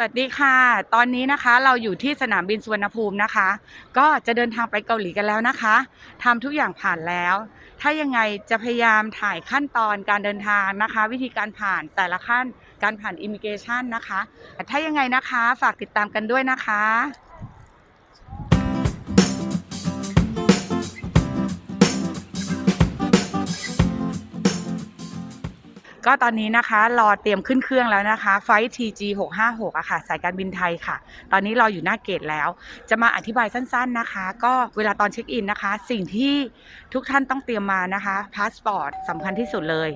สวัสดีค่ะ ตอนนี้นะคะเราอยู่ที่สนามบินสุวรรณภูมินะคะ ก็จะเดินทางไปเกาหลีกันแล้วนะคะทำทุกอย่างผ่านแล้ว ถ้ายังไงจะพยายามถ่ายขั้นตอนการเดินทางนะคะ วิธีการผ่านแต่ละขั้นการผ่านอิมิเกชันนะคะ ถ้ายังไงนะคะ ฝากติดตามกันด้วยนะคะ ก็ตอนนี้นะคะรอเตรียมขึ้นเครื่องแล้วนะคะไฟท์ TG 656อะค่ะสายการบินไทยค่ะ ตอนนี้รออยู่หน้าเกตแล้ว จะมาอธิบายสั้น ๆนะคะ ก็เวลาตอนเช็คอินนะคะ สิ่งที่ทุกท่านต้องเตรียมมานะคะพาสปอร์ตสำคัญที่สุดเลย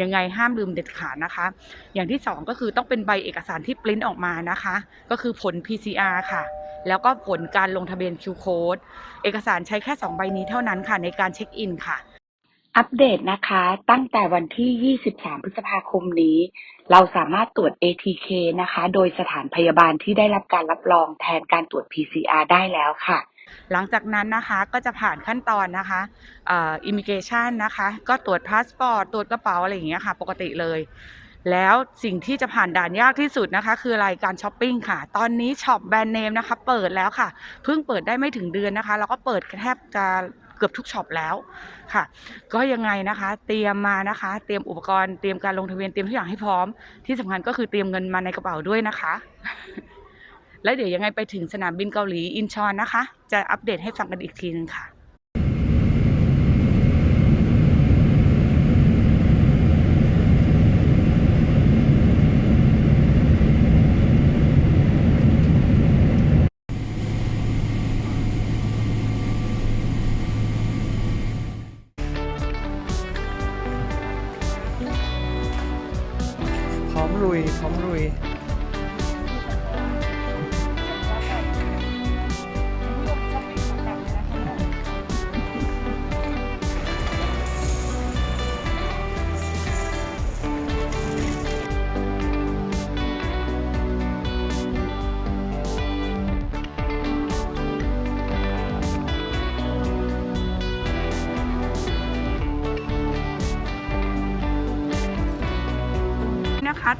ยังไงห้ามลืมเด็ดขาดนะคะ อย่างที่สองก็คือต้องเป็นใบเอกสารที่ปริ้นออกมานะคะ ก็คือผล PCR ค่ะแล้วก็ผลการลงทะเบียน Q code เอกสารใช้แค่ 2 ใบนี้เท่านั้นค่ะในการเช็คอินค่ะ อัปเดตนะคะ ตั้งแต่วันที่ 23 พฤษภาคมนี้ เราสามารถตรวจ ATK นะคะ โดยสถานพยาบาลที่ได้รับการรับรองแทนการตรวจ PCR ได้แล้วค่ะ หลังจากนั้นนะคะก็จะผ่านขั้นตอนนะคะอ่อิมิเกชันนะคะ ก็ตรวจพาสปอร์ตตรวจกระเป๋าอะไรอย่างเงี้ยค่ะ ปกติเลย แล้วสิ่งที่จะผ่านด่านยากที่สุดนะคะ คืออะไรการช้อปปิ้งค่ะ ตอนนี้ช็อปแบรนด์เนมนะคะ เปิดแล้วค่ะ เพิ่งเปิดได้ไม่ถึงเดือนนะคะ แล้วก็เปิดแทบจะ เกือบทุกช็อปแล้วค่ะ ก็ยังไงนะคะ เตรียมมานะคะ เตรียมอุปกรณ์เตรียมการลงทะเบียนเตรียมทุกอย่างให้พร้อม ที่สำคัญก็คือเตรียมเงินมาในกระเป๋าด้วยนะคะ แล้วเดี๋ยวยังไงไปถึงสนามบินเกาหลีอินชอนนะคะ จะอัปเดตให้ฟังกันอีกทีนึงค่ะ ร้อมลุย พร้อมลุย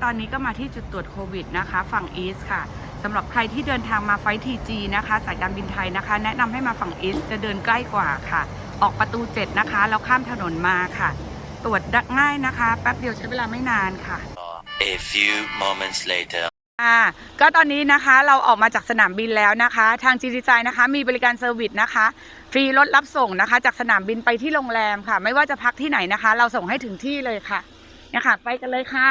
ตอนนี้ก็มาที่จุดตรวจโควิดนะคะ ฝั่งอีสค่ะสำหรับใครที่เดินทางมาไฟทีจีนะคะ สายการบินไทยนะคะ แนะนำให้มาฝั่งอีสจะเดินใกล้กว่าค่ะ ออกประตู 7 นะคะ แล้วข้ามถนนมาค่ะ ตรวจง่ายนะคะ แป๊บเดียวใช้เวลาไม่นานค่ะ A few moments later. อ่าก็ตอนนี้นะคะเราออกมาจากสนามบินแล้วนะคะ ทาง g d ีนะคะ มีบริการเซอร์วิสนะคะ ฟรีรถรับส่งนะคะ จากสนามบินไปที่โรงแรมค่ะ ไม่ว่าจะพักที่ไหนนะคะ เราส่งให้ถึงที่เลยค่ะเนี่ยค่ะ ไปกันเลยค่ะ